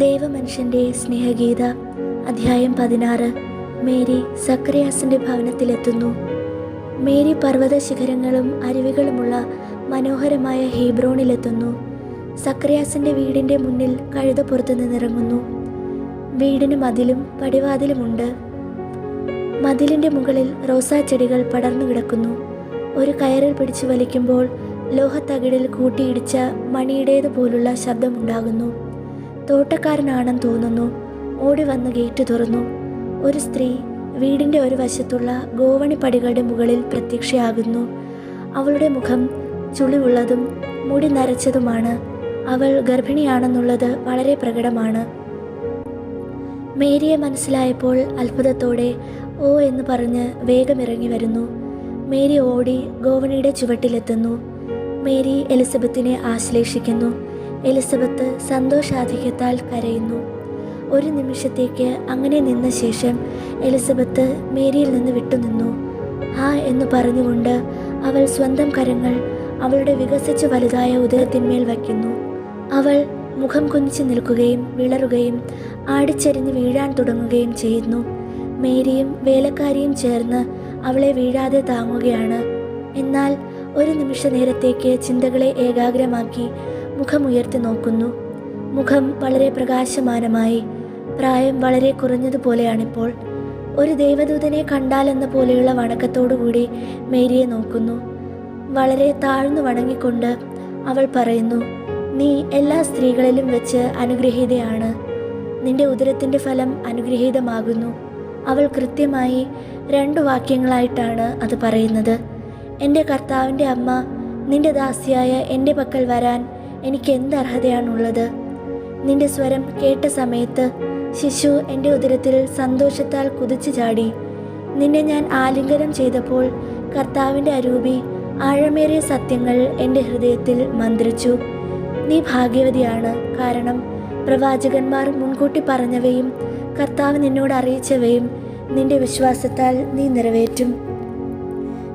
ദേവമനുഷ്യന്റെ സ്നേഹഗീത അധ്യായം പതിനാറ്. Mary സക്രയാസിന്റെ ഭവനത്തിലെത്തുന്നു. Mary പർവത ശിഖരങ്ങളും അരുവികളുമുള്ള മനോഹരമായ ഹീബ്രോണിലെത്തുന്നു. സക്രയാസിന്റെ വീടിന്റെ മുന്നിൽ കഴുതപ്പുറത്ത് നിന്നിറങ്ങുന്നു. വീടിന് മതിലും പടിവാതിലുമുണ്ട്. മതിലിന്റെ മുകളിൽ റോസാ ചെടികൾ പടർന്നു കിടക്കുന്നു. ഒരു കയറിൽ പിടിച്ചു വലിക്കുമ്പോൾ ലോഹത്തകിടിൽ കൂട്ടിയിടിച്ച മണിയുടേതുപോലുള്ള ശബ്ദമുണ്ടാകുന്നു. തോട്ടക്കാരനാണെന്ന് തോന്നുന്നു. ഓടി വന്ന് ഗേറ്റ് തുറന്നു. ഒരു സ്ത്രീ വീടിന്റെ ഒരു വശത്തുള്ള ഗോവണിപ്പടികളുടെ മുകളിൽ പ്രത്യക്ഷയാകുന്നു. അവളുടെ മുഖം ചുളിവുള്ളതും മുടി നരച്ചതുമാണ്. അവൾ ഗർഭിണിയാണെന്നുള്ളത് വളരെ പ്രകടമാണ്. മേരിയെ മനസ്സിലായപ്പോൾ അത്ഭുതത്തോടെ ഓ എന്ന് പറഞ്ഞ് വേഗം ഇറങ്ങി വരുന്നു. മേരി ഓടി ഗോവണിയുടെ ചുവട്ടിലെത്തുന്നു. മേരി എലിസബത്തിനെ ആശ്ലേഷിക്കുന്നു. എലിസബത്ത് സന്തോഷാധിക്യത്താൽ കരയുന്നു. ഒരു നിമിഷത്തേക്ക് അങ്ങനെ നിന്ന ശേഷം എലിസബത്ത് മേരിയിൽ നിന്ന് വിട്ടുനിന്നു. ആ എന്ന് പറഞ്ഞുകൊണ്ട് അവൾ സ്വന്തം കരങ്ങൾ അവളുടെ വികസിച്ച് വലുതായ ഉദരത്തിന്മേൽ വയ്ക്കുന്നു. അവൾ മുഖം കുനിച്ചു നിൽക്കുകയും വിളറുകയും ആടിച്ചരിഞ്ഞ് വീഴാൻ തുടങ്ങുകയും ചെയ്യുന്നു. മേരിയും വേലക്കാരിയും ചേർന്ന് അവളെ വീഴാതെ താങ്ങുകയാണ്. എന്നാൽ ഒരു നിമിഷ നേരത്തേക്ക് ചിന്തകളെ ഏകാഗ്രമാക്കി മുഖമുയർത്തി നോക്കുന്നു. മുഖം വളരെ പ്രകാശമാനമായി പ്രായം വളരെ കുറഞ്ഞതുപോലെയാണിപ്പോൾ. ഒരു ദേവദൂതനെ കണ്ടാലെന്ന പോലെയുള്ള വണക്കത്തോടുകൂടി മേരിയെ നോക്കുന്നു. വളരെ താഴ്ന്നു വണങ്ങിക്കൊണ്ട് അവൾ പറയുന്നു നീ എല്ലാ സ്ത്രീകളിലും വെച്ച് അനുഗ്രഹീതയാണ്. നിന്റെ ഉദരത്തിന്റെ ഫലം അനുഗ്രഹീതമാകുന്നു. അവൾ കൃത്യമായി രണ്ടു വാക്യങ്ങളായിട്ടാണ് അത് പറയുന്നത്. എന്റെ കർത്താവിന്റെ അമ്മ നിന്റെ ദാസിയായ എന്റെ പക്കൽ വരാൻ എനിക്ക് എന്ത് അർഹതയാണുള്ളത് നിന്റെ സ്വരം കേട്ട സമയത്ത് ശിശു എന്റെ ഉദരത്തിൽ സന്തോഷത്താൽ കുതിച്ചു ചാടി. നിന്നെ ഞാൻ ആലിംഗനം ചെയ്തപ്പോൾ കർത്താവിന്റെ അരൂപി ആഴമേറിയ സത്യങ്ങൾ എന്റെ ഹൃദയത്തിൽ മന്ത്രിച്ചു. നീ ഭാഗ്യവതിയാണ്. കാരണം പ്രവാചകന്മാർ മുൻകൂട്ടി പറഞ്ഞവയും കർത്താവ് നിന്നോട് അറിയിച്ചവയും നിന്റെ വിശ്വാസത്താൽ നീ നിറവേറ്റും.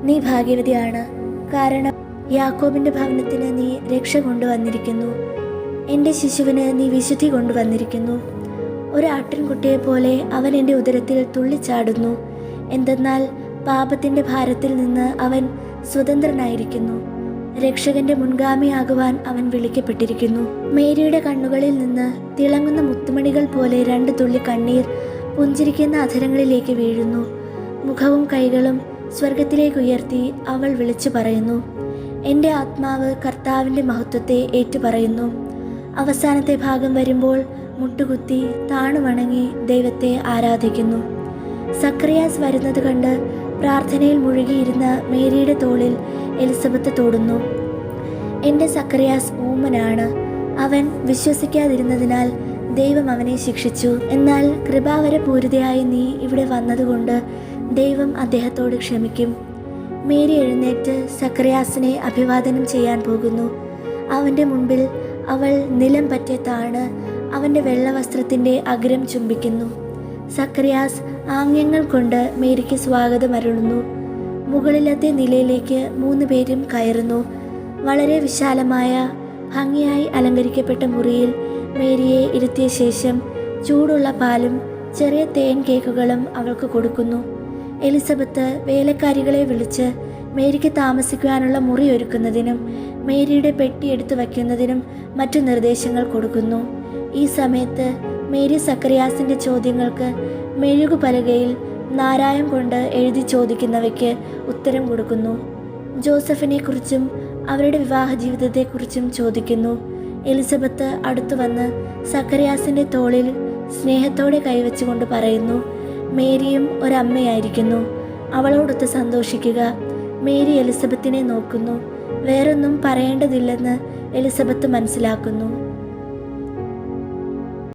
നീ ഭാഗ്യവതിയാണ്. കാരണം യാക്കോബിന്റെ ഭവനത്തിന് നീ രക്ഷ കൊണ്ടുവന്നിരിക്കുന്നു. എന്റെ ശിശുവിന് നീ വിശുദ്ധി കൊണ്ടുവന്നിരിക്കുന്നു. ഒരു ആട്ടിൻകുട്ടിയെ പോലെ അവൻ എന്റെ ഉദരത്തിൽ തുള്ളിച്ചാടുന്നു. എന്തെന്നാൽ പാപത്തിന്റെ ഭാരത്തിൽ നിന്ന് അവൻ സ്വതന്ത്രനായിരിക്കുന്നു. രക്ഷകന്റെ മുൻഗാമിയാകുവാൻ അവൻ വിളിക്കപ്പെട്ടിരിക്കുന്നു. മേരിയുടെ കണ്ണുകളിൽ നിന്ന് തിളങ്ങുന്ന മുത്തുമണികൾ പോലെ രണ്ട് തുള്ളി കണ്ണീർ പുഞ്ചിരിക്കുന്ന അധരങ്ങളിലേക്ക് വീഴുന്നു. മുഖവും കൈകളും സ്വർഗത്തിലേക്ക് ഉയർത്തി അവൾ വിളിച്ചു പറയുന്നു എന്റെ ആത്മാവ് കർത്താവിന്റെ മഹത്വത്തെ ഏറ്റുപറയുന്നു. അവസാനത്തെ ഭാഗം വരുമ്പോൾ മുട്ടുകുത്തി താണു വണങ്ങി ദൈവത്തെ ആരാധിക്കുന്നു. സക്രിയാസ് വരുന്നത് കണ്ട് പ്രാർത്ഥനയിൽ മുഴുകിയിരുന്ന മേരിയുടെ തോളിൽ എലിസബത്ത് തോടുന്നു. എന്റെ സക്രിയാസ് ഊമനാണ്. അവൻ വിശ്വസിക്കാതിരുന്നതിനാൽ ദൈവം അവനെ ശിക്ഷിച്ചു. എന്നാൽ കൃപാവരപൂരിതയായി നീ ഇവിടെ വന്നതുകൊണ്ട് ദൈവം അദ്ദേഹത്തോട് ക്ഷമിക്കും. മേരി എഴുന്നേറ്റ് സക്രിയാസിനെ അഭിവാദനം ചെയ്യാൻ പോകുന്നു. അവന്റെ മുൻപിൽ അവൾ നിലം പറ്റിയ താണ് അവന്റെ വെള്ളവസ്ത്രത്തിന്റെ അഗ്രം ചുംബിക്കുന്നു. സക്രിയാസ് ആംഗ്യങ്ങൾ കൊണ്ട് മേരിക്ക് സ്വാഗതം അരുളുന്നു. മുകളിലത്തെ നിലയിലേക്ക് മൂന്ന് പേരും കയറുന്നു. വളരെ വിശാലമായ ഭംഗിയായി അലങ്കരിക്കപ്പെട്ട മുറിയിൽ മേരിയെ ഇരുത്തിയ ശേഷം ചൂടുള്ള പാലും ചെറിയ തേൻ കേക്കുകളും അവൾക്ക് കൊടുക്കുന്നു. എലിസബത്ത് വേലക്കാരികളെ വിളിച്ച് മേരിക്ക് താമസിക്കുവാനുള്ള മുറി ഒരുക്കുന്നതിനും മേരിയുടെ പെട്ടി എടുത്തു വയ്ക്കുന്നതിനും മറ്റു നിർദ്ദേശങ്ങൾ കൊടുക്കുന്നു. ഈ സമയത്ത് മേരി സക്രിയാസിന്റെ ചോദ്യങ്ങൾക്ക് മെഴുകു പലകയിൽ നാരായം കൊണ്ട് എഴുതി ചോദിക്കുന്നവയ്ക്ക് ഉത്തരം കൊടുക്കുന്നു. ജോസഫിനെ കുറിച്ചും അവരുടെ വിവാഹ ജീവിതത്തെക്കുറിച്ചും ചോദിക്കുന്നു. എലിസബത്ത് അടുത്തു വന്ന് സക്കറിയാസിന്റെ തോളിൽ സ്നേഹത്തോടെ കൈവച്ചുകൊണ്ട് പറയുന്നു മേരിയും ഒരമ്മയായിരിക്കുന്നു. അവളോടൊത്ത് സന്തോഷിക്കുക. മേരി എലിസബത്തിനെ നോക്കുന്നു. വേറൊന്നും പറയേണ്ടതില്ലെന്ന് എലിസബത്ത് മനസ്സിലാക്കുന്നു.